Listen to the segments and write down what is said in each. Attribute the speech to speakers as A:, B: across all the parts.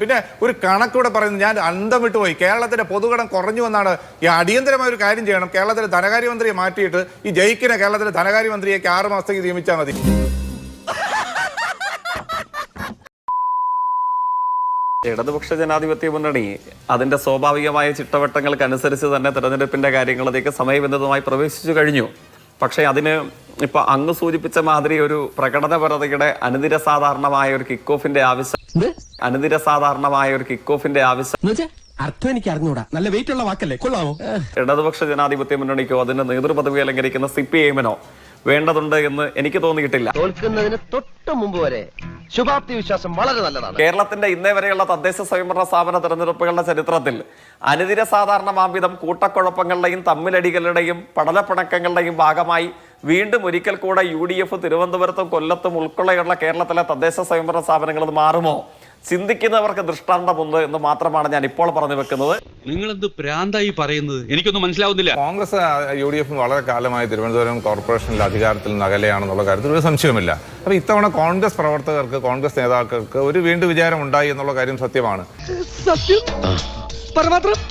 A: പിന്നെ ഒരു കണക്കൂടെ പറയുന്നത് ഞാൻ അന്തം വിട്ടുപോയി കേരളത്തിന്റെ പൊതുകടം കുറഞ്ഞു എന്നാണ് ഈ അടിയന്തരമായ ഒരു കാര്യം ചെയ്യണം. കേരളത്തിലെ ധനകാര്യമന്ത്രിയെ മാറ്റിയിട്ട് ഈ ജയിക്കിനെ കേരളത്തിലെ ധനകാര്യമന്ത്രിയേക്ക് ആറ് മാസത്തേക്ക് നിയമിച്ചാൽ മതി.
B: ഇടതുപക്ഷ ജനാധിപത്യ മുന്നണി അതിന്റെ സ്വാഭാവികമായ ചിട്ടവട്ടങ്ങൾക്കനുസരിച്ച് തന്നെ തെരഞ്ഞെടുപ്പിന്റെ കാര്യങ്ങളിലേക്ക് സമയബന്ധിതമായി പ്രവേശിച്ചു കഴിഞ്ഞു. പക്ഷേ അതിന് ഇപ്പൊ അങ്ങ് സൂചിപ്പിച്ച മാതിരി ഒരു പ്രകടനപരതയുടെ അനുദിന സാധാരണമായ ഒരു കിക്ക് ഓഫിന്റെ ആവശ്യം അനുദിന സാധാരണമായ ഒരു കിക്ക് ഓഫിന്റെ ആവശ്യം
C: അർത്ഥം എനിക്ക് അറിഞ്ഞൂടാ. നല്ല വെയിറ്റ് ഉള്ള വാക്കല്ലേ? കൊള്ളാമോ?
B: ഇടതുപക്ഷ ജനാധിപത്യ മുന്നണിക്കോ അതിന്റെ നേതൃപദവി അലങ്കരിക്കുന്ന സി പി എമ്മിനോ വേണ്ടതുണ്ട് എന്ന് എനിക്ക് തോന്നിയിട്ടില്ല.
D: തോൽക്കുന്നതിന് തൊട്ട് മുമ്പ് വരെ ശുഭാപ്തി വിശ്വാസം വളരെ നല്ലതാണ്.
B: കേരളത്തിന്റെ ഇന്നേ വരെയുള്ള തദ്ദേശ സ്വയംഭരണ സ്ഥാപന തെരഞ്ഞെടുപ്പുകളുടെ ചരിത്രത്തിൽ അനിതിര സാധാരണമാംവിധം കൂട്ടക്കുഴപ്പങ്ങളുടെയും തമ്മിലടികളുടെയും പടലപ്പിണക്കങ്ങളുടെയും ഭാഗമായി വീണ്ടും ഒരിക്കൽ കൂടെ യു ഡി എഫ് തിരുവനന്തപുരത്തും കൊല്ലത്തും ഉൾക്കൊള്ളയുള്ള കേരളത്തിലെ തദ്ദേശ സ്വയംഭരണ സ്ഥാപനങ്ങൾ മാറുമോ? ചിന്തിക്കുന്നവർക്ക് ദൃഷ്ടാന്തമുണ്ട് എന്ന് മാത്രമാണ് ഞാൻ ഇപ്പോൾ പറഞ്ഞു വെക്കുന്നത്.
E: നിങ്ങൾ എന്ത് പ്രാന്തായി പറയുന്നത്? എനിക്കൊന്നും മനസ്സിലാവുന്നില്ല.
A: കോൺഗ്രസ് യു ഡി എഫും വളരെ കാലമായി തിരുവനന്തപുരം കോർപ്പറേഷനിൽ അധികാരത്തിൽ നിന്ന് അകലെയാണെന്നുള്ള കാര്യത്തിൽ ഒരു സംശയമില്ല അപ്പൊ ഇത്തവണ കോൺഗ്രസ് പ്രവർത്തകർക്ക് കോൺഗ്രസ് നേതാക്കൾക്ക് ഒരു വീണ്ടും വിചാരം ഉണ്ടായി എന്നുള്ള കാര്യം സത്യമാണ്.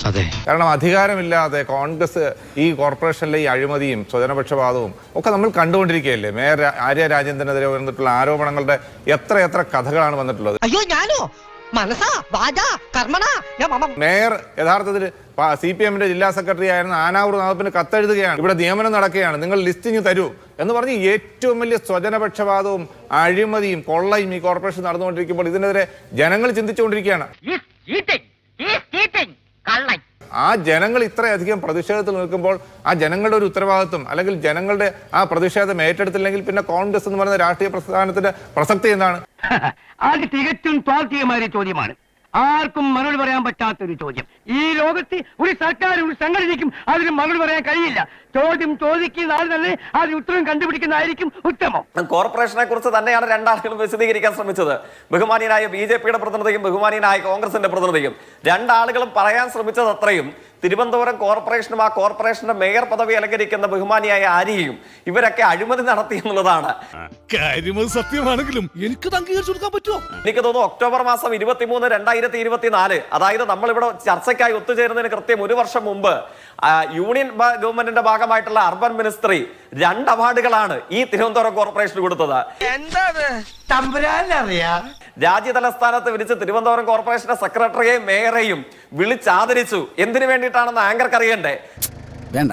E: അതെ.
A: കാരണം അധികാരമില്ലാതെ കോൺഗ്രസ് ഈ കോർപ്പറേഷനിലെ ഈ അഴിമതിയും സ്വജനപക്ഷപാതവും ഒക്കെ നമ്മൾ കണ്ടുകൊണ്ടിരിക്കുകയല്ലേ? മേയർ ആര്യ രാജേന്ദ്രനെതിരെ വന്നിട്ടുള്ള ആരോപണങ്ങളുടെ എത്ര എത്ര കഥകളാണ് വന്നിട്ടുള്ളത്?
F: അയ്യോ ഞാനോ?
A: മേയർ യഥാർത്ഥത്തിൽ സി പി എമ്മിന്റെ ജില്ലാ സെക്രട്ടറി ആയിരുന്ന ആനാവൂർ നാഗപ്പിന് കത്തെഴുതുകയാണ്. ഇവിടെ നിയമനം നടക്കുകയാണ്. നിങ്ങൾ ലിസ്റ്റിങ് തരൂ എന്ന് പറഞ്ഞ് ഏറ്റവും വലിയ സ്വജനപക്ഷപാതവും അഴിമതിയും കൊള്ളയും ഈ കോർപ്പറേഷൻ നടന്നുകൊണ്ടിരിക്കുമ്പോൾ ഇതിനെതിരെ ജനങ്ങൾ ചിന്തിച്ചുകൊണ്ടിരിക്കുകയാണ്. ആ ജനങ്ങൾ ഇത്രയധികം പ്രതിഷേധത്തിൽ നിൽക്കുമ്പോൾ ആ ജനങ്ങളുടെ ഒരു ഉത്തരവാദിത്വം അല്ലെങ്കിൽ ജനങ്ങളുടെ ആ പ്രതിഷേധം ഏറ്റെടുത്തില്ലെങ്കിൽ പിന്നെ കോൺഗ്രസ് എന്ന് പറയുന്ന രാഷ്ട്രീയ പ്രസ്ഥാനത്തിന്റെ പ്രസക്തി എന്താണ്?
G: തികച്ചും ചോദ്യമാണ്. ആർക്കും മറുപടി പറയാൻ പറ്റാത്ത ഒരു ചോദ്യം. ഈ ലോകത്ത് ഒരു സർക്കാർ ഒരു സംഘടനയ്ക്കും അതിന് മറുപടി പറയാൻ കഴിയില്ല. ചോദ്യം ചോദിക്കുന്ന ആൾ തന്നെ അതിന് ഉത്തരം കണ്ടുപിടിക്കുന്നതായിരിക്കും ഉത്തമം.
B: കോർപ്പറേഷനെ കുറിച്ച് തന്നെയാണ് രണ്ടാളുകളും വിശദീകരിക്കാൻ ശ്രമിച്ചത്. ബഹുമാനിയനായ ബി ജെ പിയുടെ പ്രതിനിധിയും ബഹുമാനിയനായ കോൺഗ്രസിന്റെ പ്രതിനിധിയും. രണ്ടാളുകളും പറയാൻ ശ്രമിച്ചത് അത്രയും. തിരുവനന്തപുരം കോർപ്പറേഷനും ആ കോർപ്പറേഷന്റെ മേയർ പദവി അലങ്കരിക്കുന്ന ബഹുമാനിയായ ആര്യയും ഇവരൊക്കെ അഴിമതി നടത്തി എന്നുള്ളതാണ്.
H: സത്യമാണെങ്കിലും എനിക്ക് അംഗീകരിച്ചു കൊടുക്കാൻ പറ്റുമോ?
B: എനിക്ക് തോന്നുന്നു ഒക്ടോബർ മാസം ഇരുപത്തിമൂന്ന് രണ്ടായിരത്തി ഇരുപത്തിനാല് അതായത് നമ്മളിവിടെ ചർച്ചയ്ക്കായി ഒത്തുചേരുന്നതിന് കൃത്യം ഒരു വർഷം മുമ്പ് യൂണിയൻ ഗവൺമെന്റിന്റെ ഭാഗമായിട്ടുള്ള അർബൻ മിനിസ്ട്രി രണ്ട് അവാർഡുകളാണ് ഈ തിരുവനന്തപുരം കോർപ്പറേഷന് കൊടുത്തത്.
G: രാജ്യ
B: തലസ്ഥാനത്ത് വിളിച്ച് തിരുവനന്തപുരം കോർപ്പറേഷന്റെ സെക്രട്ടറിയെയും മേയറെയും വിളിച്ചാദരിച്ചു. എന്തിനു വേണ്ടിയിട്ടാണെന്ന് ആങ്കർക്ക് അറിയണ്ടേ
C: വേണ്ട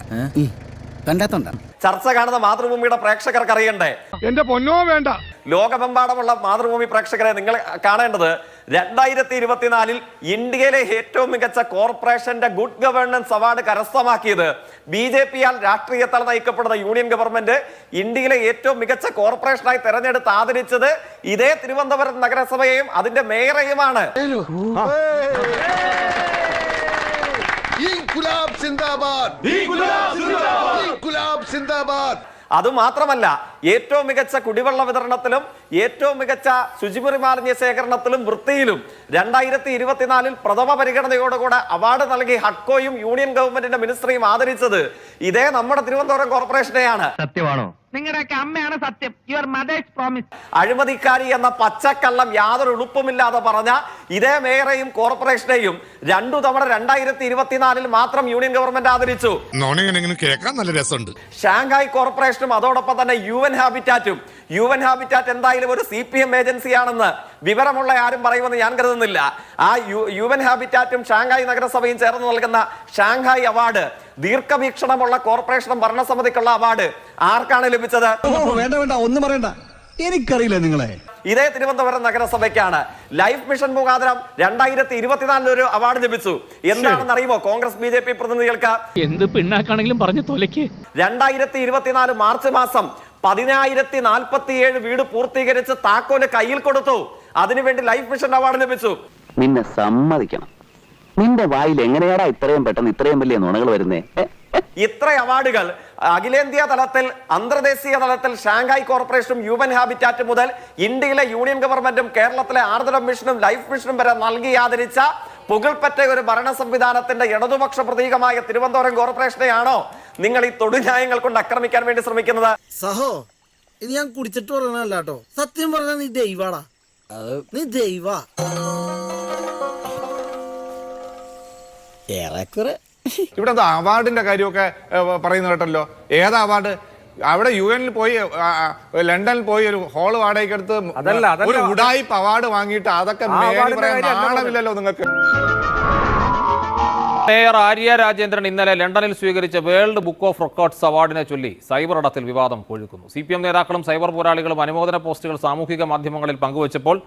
B: ചർച്ച കാണുന്ന മാതൃഭൂമിയുടെ പ്രേക്ഷകർക്ക് അറിയണ്ടേ
H: എന്റെ പൊന്നോ വേണ്ട.
B: ലോകമെമ്പാടുമുള്ള മാതൃഭൂമി പ്രേക്ഷകരെ നിങ്ങൾ കാണേണ്ടത് രണ്ടായിരത്തി ഇരുപത്തിനാലിൽ ഇന്ത്യയിലെ ഏറ്റവും മികച്ച കോർപ്പറേഷന്റെ ഗുഡ് ഗവേണൻസ് അവാർഡ് കരസ്ഥമാക്കിയത് ബി ജെ പിയാൽ രാഷ്ട്രീയത്താൽ നയിക്കപ്പെടുന്ന യൂണിയൻ ഗവൺമെന്റ് ഇന്ത്യയിലെ ഏറ്റവും മികച്ച കോർപ്പറേഷനായി തെരഞ്ഞെടുത്ത് ആദരിച്ചത് ഇതേ തിരുവനന്തപുരം നഗരസഭയെയും അതിന്റെ മേയറെയുമാണ്.
D: സിന്ദാബാദ്.
B: അതുമാത്രമല്ല ഏറ്റവും മികച്ച കുടിവെള്ള വിതരണത്തിലും ഏറ്റവും മികച്ച ശുചിമുറി മാലിന്യ ശേഖരണത്തിലും വൃത്തിയിലും രണ്ടായിരത്തി ഇരുപത്തിനാലിൽ പ്രഥമ പരിഗണനയോടുകൂടെ അവാർഡ് നൽകി ഹഡ്കോയും യൂണിയൻ ഗവൺമെന്റിന്റെ മിനിസ്ട്രിയും ആദരിച്ചത് ഇതേ നമ്മുടെ തിരുവനന്തപുരം കോർപ്പറേഷനെയാണ്.
G: സത്യമാണോ? നിങ്ങളുടെയൊക്കെ അമ്മയാണ് സത്യം. യുവർ മദേഴ്സ് പ്രോമിസ്
B: അഴിമതിക്കാരി എന്ന പച്ചക്കള്ളം യാതൊരു ഉളുപ്പുമില്ലാതെ പറഞ്ഞ ഇതേ മേയറെയും കോർപ്പറേഷനെയും രണ്ടു തവണ രണ്ടായിരത്തി ഇരുപത്തിനാലിൽ മാത്രം യൂണിയൻ ഗവൺമെന്റ് ആദരിച്ചു.
H: കേൾക്കാൻ നല്ല രസമുണ്ട്.
B: ഷാങ്ഹായ് കോർപ്പറേഷനും അതോടൊപ്പം തന്നെ യു എൻ ഹാബിറ്റാറ്റും. യു എൻ ഹാബിറ്റാറ്റ് എന്തായാലും ഒരു സി പി എം ഏജൻസിയാണെന്ന് വിവരമുള്ള ആരും പറയുമെന്ന് ഞാൻ കരുതുന്നില്ല. ആ യു യു എൻ ഹാബിറ്റാറ്റും ഷാങ്ഹായ് നഗരസഭയും ചേർന്ന് നൽകുന്ന ഷാങ്ഹായ് അവാർഡ് ദീർഘവീക്ഷണമുള്ള കോർപ്പറേഷനും ഭരണസമിതിക്കുള്ള അവാർഡ് ആർക്കാണ് ലഭിച്ചത്?
C: വേണ്ട വേണ്ട ഒന്നും പറയണ്ട. എനിക്കറിയില്ല നിങ്ങളെ.
B: ഇതേ തിരുവനന്തപുരം നഗരസഭയ്ക്കാണ്. ലൈഫ് മിഷൻ മുഖാന്തരം രണ്ടായിരത്തി ഇരുപത്തിനാലിൽ ഒരു അവാർഡ് ലഭിച്ചു. എന്താണെന്ന് അറിയുമോ കോൺഗ്രസ് ബി ജെ പി പ്രതിനിധികൾക്ക്?
E: എന്ത് പിണ്ണാക്കാണെങ്കിലും പറഞ്ഞു തൊലയ്ക്ക്.
B: രണ്ടായിരത്തി ഇരുപത്തിനാല് മാർച്ച് മാസം പതിനായിരത്തി നാൽപ്പത്തിയേഴ് വീട് പൂർത്തീകരിച്ച് താക്കോൽ കയ്യിൽ കൊടുത്തു. അതിനുവേണ്ടി ലൈഫ് മിഷൻ അവാർഡ് ലഭിച്ചു.
D: നിന്നെ സമ്മതിക്കണം. നിന്റെ വായിൽ എങ്ങനെയാടാ ഇത്രയും പെട്ടെന്ന് ഇത്രയും വലിയ നുണകൾ വരുന്നേ?
B: ഇത്ര അവാർഡുകൾ. അഖിലേന്ത്യാ തലത്തിൽ അന്തർദേശീയ തലത്തിൽ ഷാങ്ഹായ് കോർപ്പറേഷനും യൂവൻ ഹാബിറ്റാറ്റ് മുതൽ ഇന്ത്യയിലെ യൂണിയൻ ഗവൺമെന്റും കേരളത്തിലെ ആർദ്രം മിഷനും ലൈഫ് മിഷനും വരെ നൽകി ആദരിച്ച പുകൾപ്പറ്റ ഒരു ഭരണ സംവിധാനത്തിന്റെ ഇടതുപക്ഷ പ്രതീകമായ തിരുവനന്തപുരം കോർപ്പറേഷനെയാണോ നിങ്ങൾ ഈ തൊടുന്യായങ്ങൾ കൊണ്ട് ആക്രമിക്കാൻ വേണ്ടി ശ്രമിക്കുന്നത്?
F: സഹോ ഇത് ഞാൻ കുടിച്ചിട്ട് പറയണല്ലോ സത്യം പറഞ്ഞാൽ നീ ദൈവാടാ. നീ ദൈവ.
C: ഏറെക്കുറെ.
A: ഇവിടെ എന്താ അവാർഡിന്റെ കാര്യമൊക്കെ പറയുന്ന കേട്ടല്ലോ? ഏതാ അവാർഡ്? അവിടെ യു എനിൽ പോയി ലണ്ടനിൽ പോയി ഒരു
B: ഹോൾ വാടകയ്ക്കെടുത്ത്.
A: ഒരു ഉടായിപ്പ് അവാർഡ് വാങ്ങിയിട്ട് അതൊക്കെ നാണമില്ലല്ലോ നിങ്ങൾക്ക്.
B: മേയർ ആര്യ രാജേന്ദ്രൻ ഇന്നലെ ലണ്ടനിൽ സ്വീകരിച്ച വേൾഡ് ബുക്ക് ഓഫ് റെക്കോർഡ്സ് അവാർഡിനെ ചൊല്ലി സൈബർ അടത്തിൽ വിവാദം കൊഴുക്കുന്നു. സി പി എം നേതാക്കളും സൈബർ പോരാളികളും അനുമോദന പോസ്റ്റുകൾ സാമൂഹിക മാധ്യമങ്ങളിൽ പങ്കുവച്ചപ്പോൾ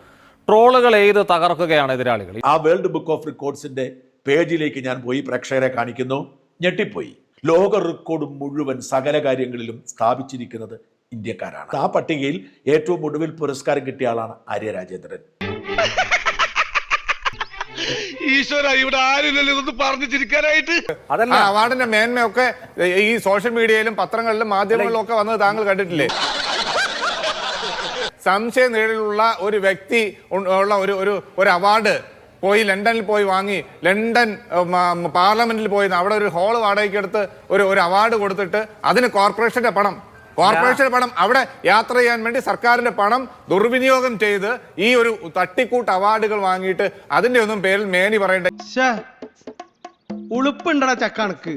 B: ട്രോളുകൾ എഴുത് തകർക്കുകയാണ് എതിരാളികൾ.
I: ആ വേൾഡ് ബുക്ക് ഓഫ് റെക്കോർഡ്സിന്റെ പേജിലേക്ക് ഞാൻ പോയി പ്രേക്ഷകരെ കാണിക്കുന്നു. ഞെട്ടിപ്പോയി. ലോക റെക്കോർഡ് മുഴുവൻ സകല കാര്യങ്ങളിലും സ്ഥാപിച്ചിരിക്കുന്നത് ഇന്ത്യക്കാരാണ്. ആ പട്ടികയിൽ ഏറ്റവും ഒടുവിൽ പുരസ്കാരം കിട്ടിയ ആളാണ് ആര്യ രാജേന്ദ്രൻ.
H: ഈശ്വര ഇവിടെ ആരില്ലല്ലോ ഇതൊന്നും പറഞ്ഞു ചിരിക്കാനായിട്ട്
B: അതല്ല
A: അവാർഡിന്റെ മേന്മയൊക്കെ ഈ സോഷ്യൽ മീഡിയയിലും പത്രങ്ങളിലും മാധ്യമങ്ങളിലും ഒക്കെ വന്നത് താങ്കൾ കണ്ടിട്ടില്ലേ? സംശയ നിഴലിലുള്ള ഒരു വ്യക്തി ഉള്ള ഒരു ഒരു ഒരു അവാർഡ് പോയി ലണ്ടനിൽ പോയി വാങ്ങി ലണ്ടൻ പാർലമെന്റിൽ പോയി അവിടെ ഒരു ഹോൾ വാടകയ്ക്ക് എടുത്ത് ഒരു ഒരു അവാർഡ് കൊടുത്തിട്ട് അതിന് കോർപ്പറേഷന്റെ പണം കോർപ്പറേഷന്റെ പണം അവിടെ യാത്ര ചെയ്യാൻ വേണ്ടി സർക്കാരിന്റെ പണം ദുർവിനിയോഗം ചെയ്ത് ഈ ഒരു തട്ടിക്കൂട്ട് അവാർഡുകൾ വാങ്ങിയിട്ട് അതിന്റെ ഒന്നും പേരിൽ മേനി പറയേണ്ട.
C: ഉളുപ്പുണ്ടടാ ചക്കണക്ക്.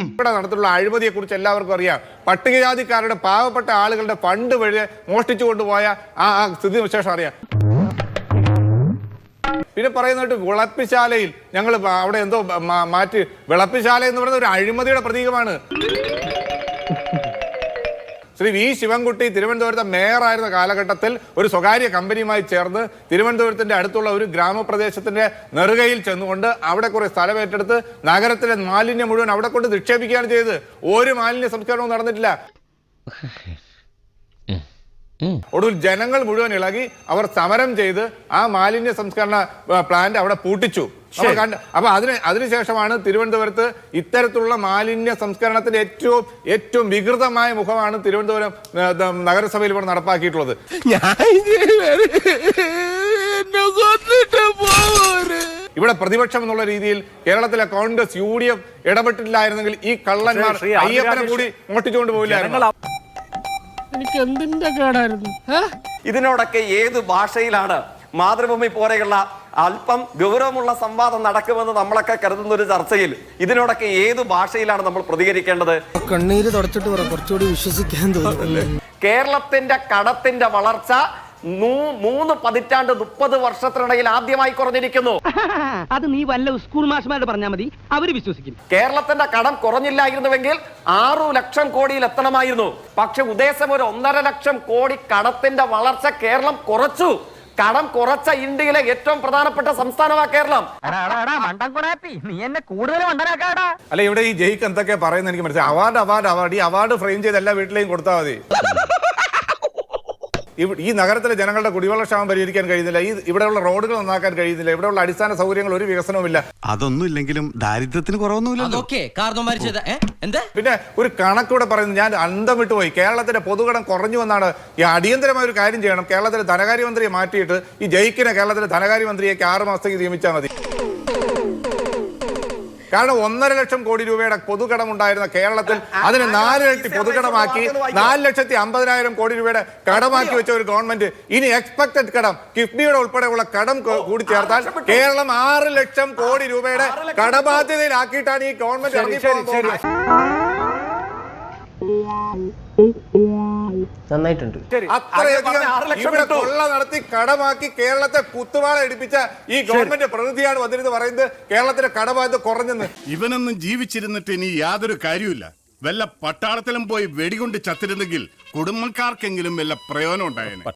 A: ഇവിടെ നടത്തിയുള്ള അഴിമതിയെ കുറിച്ച് എല്ലാവർക്കും അറിയാം. പട്ടികജാതിക്കാരുടെ പാവപ്പെട്ട ആളുകളുടെ ഫണ്ട് വഴി മോഷ്ടിച്ചു കൊണ്ടുപോയ ആ സ്ഥിതി വിശേഷം അറിയാം. പിന്നെ പറയുന്നിട്ട് വിളപ്പിശാലയിൽ ഞങ്ങൾ അവിടെ എന്തോ മാറ്റി. വിളപ്പിശാല എന്ന് പറയുന്ന ഒരു അഴിമതിയുടെ പ്രതീകമാണ്. ശ്രീ വി ശിവൻകുട്ടി തിരുവനന്തപുരത്തെ മേയറായിരുന്ന കാലഘട്ടത്തിൽ ഒരു സ്വകാര്യ കമ്പനിയുമായി ചേർന്ന് തിരുവനന്തപുരത്തിന്റെ അടുത്തുള്ള ഒരു ഗ്രാമപ്രദേശത്തിന്റെ നെറുകയിൽ ചെന്നുകൊണ്ട് അവിടെ കുറെ സ്ഥലം ഏറ്റെടുത്ത് നഗരത്തിലെ മാലിന്യം മുഴുവൻ അവിടെ കൊണ്ട് നിക്ഷേപിക്കുകയാണ് ചെയ്തത്. ഒരു മാലിന്യ സംസ്കരണവും നടന്നിട്ടില്ല. ഒടുവിൽ ജനങ്ങൾ മുഴുവൻ ഇളകി അവർ സമരം ചെയ്ത് ആ മാലിന്യ സംസ്കരണ പ്ലാന്റ് അവിടെ പൂട്ടിച്ചു. അപ്പൊ അതിന് അതിനുശേഷമാണ് തിരുവനന്തപുരത്ത് ഇത്തരത്തിലുള്ള മാലിന്യ സംസ്കരണത്തിന്റെ ഏറ്റവും ഏറ്റവും വികൃതമായ മുഖമാണ് തിരുവനന്തപുരം നഗരസഭയിൽ ഇവിടെ നടപ്പാക്കിയിട്ടുള്ളത്. ഇവിടെ പ്രതിപക്ഷം എന്നുള്ള രീതിയിൽ കേരളത്തിലെ കോൺഗ്രസ് യു ഡി എഫ് ഇടപെട്ടില്ലായിരുന്നെങ്കിൽ ഈ കള്ളന്മാർ അയ്യപ്പനെ കൂടി മോട്ടിച്ചുകൊണ്ട് പോയില്ലായിരുന്നു
H: എനിക്ക് എന്തിന്റെ കേടായിരുന്നു?
B: ഇതിനോടൊക്കെ ഏത് ഭാഷയിലാണ് മാതൃഭൂമി പോലെയുള്ള അല്പം ഗൗരവമുള്ള സംവാദം നടക്കുമെന്ന് നമ്മളൊക്കെ കരുതുന്ന ഒരു ചർച്ചയിൽ ഇതിനോടൊക്കെ ഏത് ഭാഷയിലാണ് നമ്മൾ പ്രതികരിക്കേണ്ടത്?
C: കണ്ണീര് തുടച്ചിട്ട് കുറച്ചുകൂടി വിശ്വസിക്കാൻ തോന്നുന്നു.
B: കേരളത്തിന്റെ കടത്തിന്റെ വളർച്ച മൂന്ന് പതിറ്റാണ്ട് മുപ്പത് വർഷത്തിനിടയിൽ ആദ്യമായി കുറഞ്ഞിരിക്കുന്നു.
G: അത് നീ വല്ല സ്കൂൾ മാഷ്മാരോട് പറഞ്ഞാൽ മതി. അവർ വിശ്വസിക്കും.
B: കേരളത്തിന്റെ കടം കുറഞ്ഞില്ലായിരുന്നുവെങ്കിൽ ആറു ലക്ഷം കോടിയിൽ എത്തണമായിരുന്നു. പക്ഷെ ഉദ്ദേശം ഒരു ഒന്നര ലക്ഷം കോടി കടത്തിന്റെ വളർച്ച കേരളം കുറച്ചു. കടം കുറച്ച ഇന്ത്യയിലെ ഏറ്റവും പ്രധാനപ്പെട്ട സംസ്ഥാനമാണ് കേരളം.
G: നീ എന്നെ കൂടുതൽ
A: അല്ല ഇവിടെ ഈ ജയിക്ക് എന്തൊക്കെ പറയുന്നത്? എനിക്ക് മനസ്സിലായി. Award award award. ഈ അവാർഡ് ഫ്രെയിം ചെയ്ത് എല്ലാ വീട്ടിലെയും കൊടുത്താൽ മതി. ഈ നഗരത്തിലെ ജനങ്ങളുടെ കുടിവെള്ളക്ഷാമം പരിഹരിക്കാൻ കഴിയുന്നില്ല. ഈ ഇവിടെയുള്ള റോഡുകൾ നന്നാക്കാൻ കഴിയുന്നില്ല. ഇവിടെയുള്ള അടിസ്ഥാന സൗകര്യങ്ങൾ ഒരു വികസനവുമില്ല.
C: അതൊന്നും ഇല്ലെങ്കിലും ദാരിദ്ര്യത്തിന്
F: കുറവൊന്നുമില്ല
A: പിന്നെ ഒരു കണക്കൂടെ പറയുന്നത് ഞാൻ അന്തം വിട്ടുപോയി കേരളത്തിന്റെ പൊതുകടം കുറഞ്ഞു എന്നാണ് ഈ അടിയന്തരമായ ഒരു കാര്യം ചെയ്യണം. കേരളത്തിലെ ധനകാര്യമന്ത്രിയെ മാറ്റിയിട്ട് ഈ ജയിക്കിനെ കേരളത്തിലെ ധനകാര്യമന്ത്രിയേക്ക് ആറ് മാസത്തേക്ക് നിയമിച്ചാൽ മതി. കാരണം ഒന്നര ലക്ഷം കോടി രൂപയുടെ പൊതുകടം ഉണ്ടായിരുന്ന കേരളത്തിൽ അതിന് നാലിരട്ടി പൊതുകടമാക്കി നാല് ലക്ഷത്തി അമ്പതിനായിരം കോടി രൂപയുടെ കടമാക്കി വെച്ച ഒരു ഗവൺമെന്റ് ഇനി എക്സ്പെക്ടഡ് കടം കിഫ്ബിയുടെ ഉൾപ്പെടെയുള്ള കടം കൂടി ചേർത്താൽ കേരളം ആറ് ലക്ഷം കോടി രൂപയുടെ കടബാധ്യതയിലാക്കിയിട്ടാണ് ഈ ഗവൺമെന്റ് ഇറങ്ങിപ്പോകാൻ പോകുന്നത്.
G: നന്നായിട്ടുണ്ട്.
A: കൊള്ള നടത്തി കടമാക്കി കേരളത്തെ കുത്തുവാള എടുപ്പിച്ച ഈ ഗവൺമെന്റ് പ്രതിനിധിയാണ് വന്നിരുന്ന് പറയുന്നത് കേരളത്തിന്റെ കടബാധ്യത കുറഞ്ഞെന്ന്.
H: ഇവനൊന്നും ജീവിച്ചിരുന്നിട്ട് ഇനി യാതൊരു കാര്യമില്ല വല്ല പട്ടാളത്തിലും പോയി വെടികൊണ്ട് ചത്തിരുന്നെങ്കിൽ കുടുംബക്കാർക്കെങ്കിലും വല്ല പ്രയോജനം ഉണ്ടായേനെ.